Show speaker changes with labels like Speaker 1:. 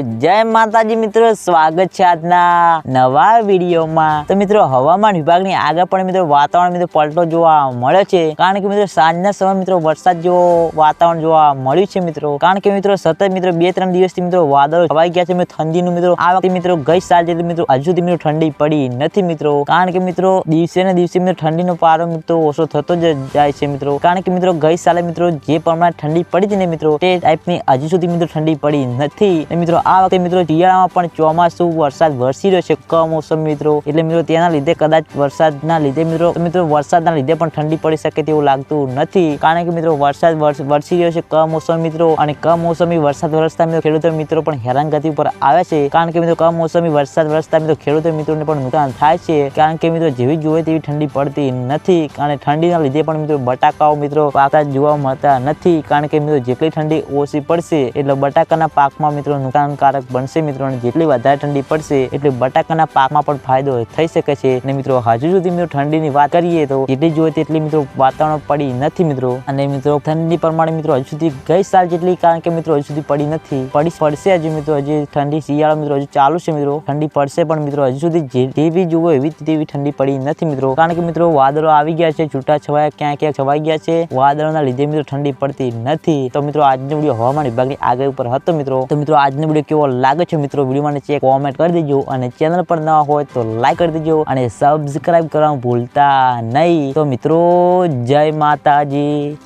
Speaker 1: જય માતાજી મિત્રો, સ્વાગત છે આજના નવા વિડીયોમાં. તો મિત્રો, હવામાન વિભાગની આગળ પણ મિત્રો વાતાવરણ મિત્રો પલટો જોવા મળ્યો છે. કારણ કે મિત્રો, સાંજના સમય મિત્રો વરસાદ જેવો વાતાવરણ જોવા મળ્યું છે મિત્રો. કારણ કે મિત્રો, સતત મિત્રો બે ત્રણ દિવસથી મિત્રો વાદળો છવાઈ ગયા છે. મિત્રો ઠંડીનું મિત્રો, આ વખતે મિત્રો ગઈ જેટલી મિત્રો હજુ સુધી મિત્રો ઠંડી પડી નથી મિત્રો. કારણ કે મિત્રો, દિવસે ને દિવસે મિત્રો ઠંડીનો પારો મિત્રો ઓછો થતો જ જાય છે મિત્રો. કારણ કે મિત્રો, ગઈ સાલે મિત્રો જે પ્રમાણે ઠંડી પડી હતી ને મિત્રો, તે ટાઈપની હજુ સુધી મિત્રો ઠંડી પડી નથી. મિત્રો આ વખતે મિત્રો શિયાળામાં પણ ચોમાસું, વરસાદ વરસી રહ્યો છે કમોસમ મિત્રો. એટલે મિત્રો તેના લીધે કદાચ વરસાદના લીધે મિત્રો મિત્રો વરસાદના લીધે પણ ઠંડી પડી શકે તેવું લાગતું નથી. કારણ કે મિત્રો વરસાદ વરસ- રહ્યો છે કમોસમ મિત્રો અને કમોસમી વરસાદ વરસતા મિત્રો ખેડૂતો મિત્રો પણ હેરાનગતિ ઉપર આવે છે. કારણ કે મિત્રો કમોસમી વરસાદ વરસતા મિત્રો ખેડૂતો મિત્રોને પણ નુકસાન થાય છે. કારણ કે મિત્રો જેવી જોઈએ તેવી ઠંડી પડતી નથી અને ઠંડીના લીધે પણ મિત્રો બટાકાઓ મિત્રો પાકા જોવા મળતા નથી. કારણ કે મિત્રો જેટલી ઠંડી ઓછી પડશે એટલે બટાકાના પાકમાં મિત્રો નુકસાનકારક બનશે મિત્રો, અને જેટલી વધારે ઠંડી પડશે, એટલે બટાકાના પાકમાં પણ ફાયદો થઈ શકે છે. અને મિત્રો, હજુ સુધી મિત્રો ઠંડીની વાત કરીએ તો જેટલી જોઈએ તેટલી મિત્રો વાતાવરણ પડી નથી મિત્રો. અને મિત્રો ઠંડી પ્રમાણે મિત્રો, હજુ સુધી ગઈ સાલ જેટલી, કારણ કે મિત્રો, હજુ સુધી પડી નથી. પડી પડશે હજુ મિત્રો, હજી ઠંડી શિયાળા મિત્રો, હજુ ચાલુ છે મિત્રો. ઠંડી પડશે પણ મિત્રો, હજુ સુધી જેવી જુઓ એવી તેવી ઠંડી પડી નથી મિત્રો. કારણ કે મિત્રો, વાદળો આવી ગયા છે, છૂટા છવાયા ક્યાં ક્યાં છવાઈ ગયા છે. વાદળોના લીધે મિત્રો ઠંડી પડતી નથી. તો મિત્રો, આજનો વીડિયો હવામાન વિભાગની આગળ ઉપર હતો મિત્રો. તો મિત્રો, આજનો વીડિયો કેવો લાગે છે મિત્રો વીડિયો મને કોમેન્ટ કરી દેજો અને ચેનલ પર નવા હોય તો લાઈક કરી દેજો અને સબસ્ક્રાઈબ કરવાનું ભૂલતા નહીં. તો મિત્રો, જય માતાજી.